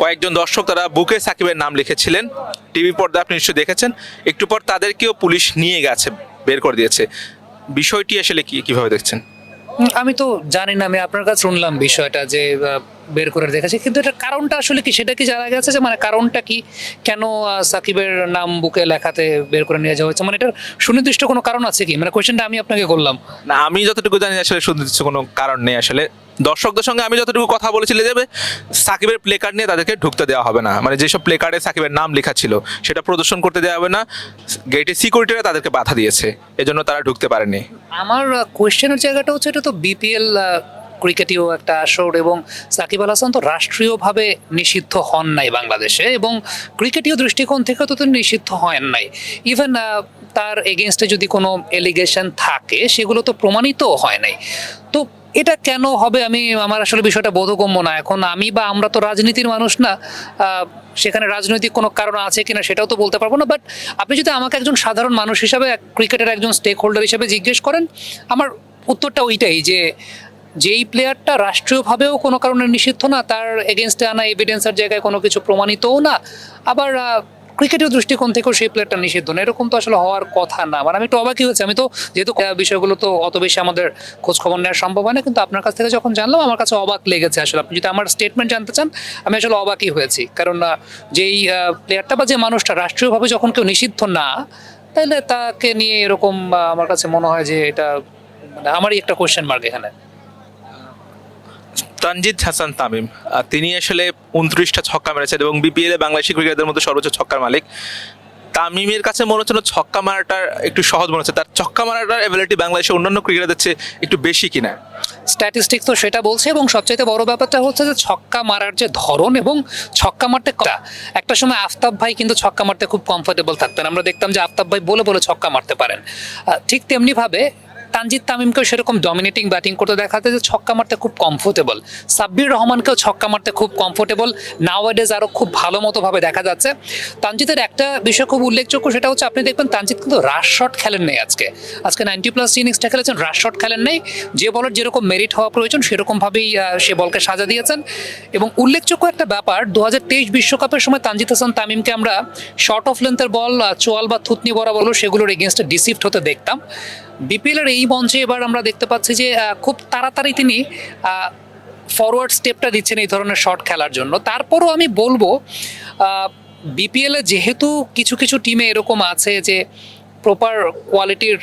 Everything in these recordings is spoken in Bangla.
কয়েকজন দর্শক তারা বুকে সাকিবের নাম লিখেছিলেন। টিভি পর্দা আপনি নিশ্চয়ই দেখেছেন। একটু পর তাদেরকেও পুলিশ নিয়ে গেছে, বের করে দিয়েছে। বিষয়টি আসলে কি, কীভাবে দেখছেন? আমি তো জানি না, আমি আপনার কাছে শুনলাম বিষয়টা যে বের করে দেখেছি কিন্তু এটা কারণটা আসলে কি? সেটা কি জানা গেছে যে মানে কারণটা কি? কেন সাকিবের নাম বুকে লেখাতে বের করে নিয়ে যাওয়া হয়েছে? মানে এটার সুনির্দিষ্ট কোনো কারণ আছে কি? মানে কোয়েশ্চেনটা আমি আপনাকে করলাম। না আমি যতটুকু জানি আসলে সুনির্দিষ্ট কোনো কারণ নেই আসলে। দর্শকদের সঙ্গে আমি যতটুকু কথা বলেছিল যাবে সাকিবের প্লে কার্ড নিয়ে তাদেরকে ঢুকতে দেওয়া হবে না। মানে যেসব প্লে কার্ডে সাকিবের নাম লেখা ছিল সেটা প্রদর্শন করতে দেওয়া হবে না। গেটে সিকিউরিটিরা তাদেরকে বাধা দিয়েছে। এজন্য তারা ঢুকতে পারেনি। আমার কোয়েশ্চেনের জায়গাটা হচ্ছে এটা তো বিপিএল ক্রিকেটীয় একটা আসর এবং সাকিব আল হাসান তো রাষ্ট্রীয়ভাবে নিষিদ্ধ হন নাই বাংলাদেশে এবং ক্রিকেটীয় দৃষ্টিকোণ থেকে তো তিনি নিষিদ্ধ হন নাই। ইভেন তার এগেনস্টে যদি কোনো এলিগেশন থাকে, সেগুলো তো প্রমাণিতও হয় নাই। তো এটা কেন হবে আমি, আমার আসলে বিষয়টা বোধগম্য না। এখন আমি বা আমরা তো রাজনীতির মানুষ না সেখানে রাজনৈতিক কোনো কারণ আছে কিনা সেটাও তো বলতে পারব না। বাট আপনি যদি আমাকে একজন সাধারণ মানুষ হিসাবে ক্রিকেটের একজন স্টেক হোল্ডার হিসাবে জিজ্ঞেস করেন, আমার উত্তরটা ওইটাই যে যেই প্লেয়ারটা রাষ্ট্রীয়ভাবেও কোনো কারণে নিষিদ্ধ না, তার এগেনস্টে আনা এভিডেন্সের জায়গায় কোনো কিছু প্রমাণিতও না। আবার ক্রিকেটের দৃষ্টিকোণ থেকেও সেই প্লেয়ারটা নিষিদ্ধ না। এরকম তো আসলে হওয়ার কথা না। মানে আমি একটু অবাকই হচ্ছে আমি তো যেহেতু বিষয়গুলো তো অত বেশি আমাদের খোঁজ খবর নেওয়া সম্ভব হয় না, কিন্তু আপনার কাছ থেকে যখন জানলাম, আমার কাছে অবাক লেগেছে আসলে। আপনি যদি আমার স্টেটমেন্ট জানতে চান, আমি আসলে অবাকই হয়েছি। কারণ যেই প্লেয়ারটা বা যে মানুষটা রাষ্ট্রীয়ভাবে যখন কেউ নিষিদ্ধ না তাহলে তাকে নিয়ে এরকম আমার কাছে মনে হয় যে এটা মানে আমারই একটা কোয়েশ্চেন মার্ক এখানে। তানজিদ হাসান তামিম তিনি আসলে উনত্রিশটা ছক্কা মেরেছেন এবং বিপিএল বাংলাদেশি ক্রিকেটারদের মধ্যে সর্বোচ্চ ছক্কার মালিক। তামিমের কাছে মনে হচ্ছে ছক্কা মারাটার একটু সহজ মনে হচ্ছে। তার ছক্কা মারাটার এবিলিটি বাংলাদেশের অন্যান্য ক্রিকেটারদের চেয়ে একটু বেশি কিনা? স্ট্যাটিস্টিক্স তো সেটা বলছে এবং সবচাইতে বড় ব্যাপারটা হচ্ছে যে ছক্কা মারার যে ধরন এবং ছক্কা মারতে কটা একটা সময় আফতাব ভাই কিন্তু ছক্কা মারতে খুব কমফোর্টেবল থাকতেন। আমরা দেখতাম যে আফতাব ভাই বলে বলে ছক্কা মারতে পারেন। ঠিক তেমনিভাবে তানজিদ তামিমকেও সেরকম ডমিনেটিং ব্যাটিং করতে দেখাতে যে ছক্কা মারতে খুব কমফোর্টেবল সাব্বির রহমানকেও ছক্কা মারতে খুব কমফোর্টেবল নাওয়াডেজ আরও খুব ভালো মতোভাবে দেখা যাচ্ছে। তানজিদের একটা বিষয় খুব উল্লেখযোগ্য, সেটা হচ্ছে আপনি দেখবেন তানজিদ কিন্তু রাশ শট খেলেন নেই আজকে। আজকে নাইনটি প্লাস ইনিংসটা খেলেছেন রাশ শট খেলেন নেই। যে বলার যেরকম মেরিট হওয়া প্রয়োজন, সেরকমভাবেই সে বলকে সাজা দিয়েছেন। এবং উল্লেখযোগ্য একটা ব্যাপার দু বিশ্বকাপের সময় তানজিদ হাসান তামিমকে আমরা শর্ট অফ লেন্থের বল চোয়াল বা থুতনি বরাবর সেগুলোর এগেনস্টে ডিসিফট হতে দেখতাম। বিপিএল এর এই মঞ্চে এবার আমরা দেখতে পাচ্ছি যে খুব তাড়াতাড়ি তিনি ফরওয়ার্ড স্টেপটা দিচ্ছেন এই ধরনের শর্ট খেলার জন্য। তারপরও আমি বলব বিপিএলে যেহেতু কিছু কিছু টিমে এরকম আছে যে প্রপার কোয়ালিটির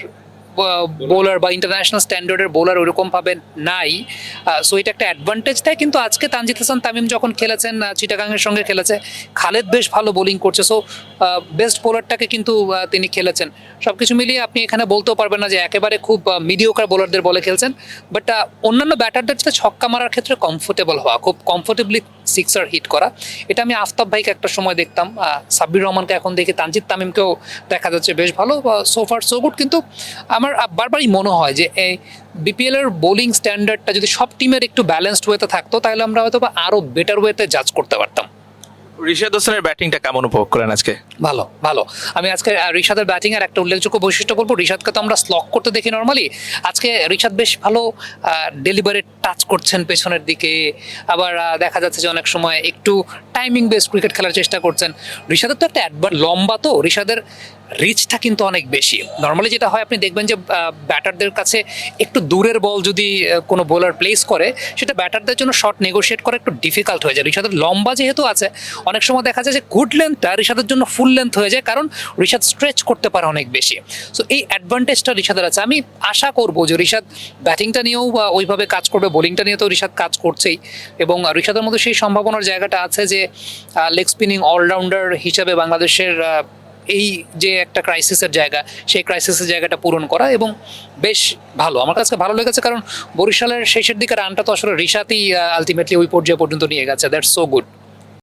বোলার বা ইন্টারন্যাশনাল স্ট্যান্ডার্ডের বোলার ওরকমভাবে নাই। সো এটা একটা অ্যাডভান্টেজ দেয়, কিন্তু আজকে তানজিদ হাসান তামিম যখন খেলেছেন চিটাগাংয়ের সঙ্গে খেলেছে, খালেদ বেশ ভালো বোলিং করছে। সো বেস্ট বোলারটাকে কিন্তু তিনি খেলেছেন। সব কিছু মিলিয়ে আপনি এখানে বলতেও পারবেন না যে একেবারে খুব মিডিওকার বোলারদের বলে খেলছেন। বাট অন্যান্য ব্যাটারদের সাথে ছক্কা মারার ক্ষেত্রে কমফোর্টেবল হওয়া, খুব কমফোর্টেবলি সিক্সার হিট করা। এটা আমি আফতাব ভাইকে একটা সময় দেখতাম। সাব্বির রহমানকে এখন দেখি তানজিদ তামিমকেও দেখা যাচ্ছে বেশ ভালো। সোফার সো গুড কিন্তু আমার বারবারই মনে হয় যে, এই বিপিএল এর বোলিং স্ট্যান্ডার্ডটা যদি সব টিমের একটু ব্যালেন্সড ওয়েতে থাকতো, তাহলে আমরা হয়তো বা আরও বেটার ওয়েতে জাজ করতে পারতাম। ঋষাদ হোসেনের ব্যাটিংটা কেমন উপভোগ করেন আজকে? ভালো ভালো। আমি আজকে ঋষাদের ব্যাটিং এর একটা উল্লেখযোগ্য বৈশিষ্ট্য বলব। রিশাদকে তো আমরা স্লক করতে দেখি নর্মালি আজকে রিশাদ বেশ ভালো ডেলিভারেট টাচ করছেন পেছনের দিকে। আবার দেখা যাচ্ছে যে অনেক সময় একটু টাইমিং বেস ক্রিকেট খেলার চেষ্টা করছেন। ঋষাদের তো একটা অ্যাডভার লম্বা তো। রিশাদের রিচটা কিন্তু অনেক বেশি। নর্মালি যেটা হয়, আপনি দেখবেন যে ব্যাটারদের কাছে একটু দূরের বল যদি কোনো বোলার প্লেস করে, সেটা ব্যাটারদের জন্য শট নেগোশিয়েট করা একটু ডিফিকাল্ট হয়ে যায়। রিশাদের লম্বা যেহেতু আছে, অনেক সময় দেখা যায় যে গুড লেন্থটা রিশাদের জন্য ফুল লেন্থ হয়ে যায়, কারণ ঋষাদ স্ট্রেচ করতে পারে অনেক বেশি। সো এই অ্যাডভান্টেজটা রিশাদের আছে। আমি আশা করব যে ঋষাদ ব্যাটিংটা নিয়েও, বা ওইভাবে কাজ করবে বোলিংটা নিয়ে তো রিশাদ কাজ করছেই। এবং রিশাদের মধ্যে সেই সম্ভাবনার জায়গাটা আছে যে লেগ স্পিনিং অলরাউন্ডার হিসাবে বাংলাদেশের এই যে একটা ক্রাইসিসের জায়গা, সেই ক্রাইসিসের জায়গাটা পূরণ করা এবং বেশ ভালো। আমার কাছে ভালো লেগেছে কারণ বরিশালের শেষের দিকে রানটা তো আসলে রিশাতেই আলটিমেটলি ওই পর্যায়ে পর্যন্ত নিয়ে গেছে। That's so good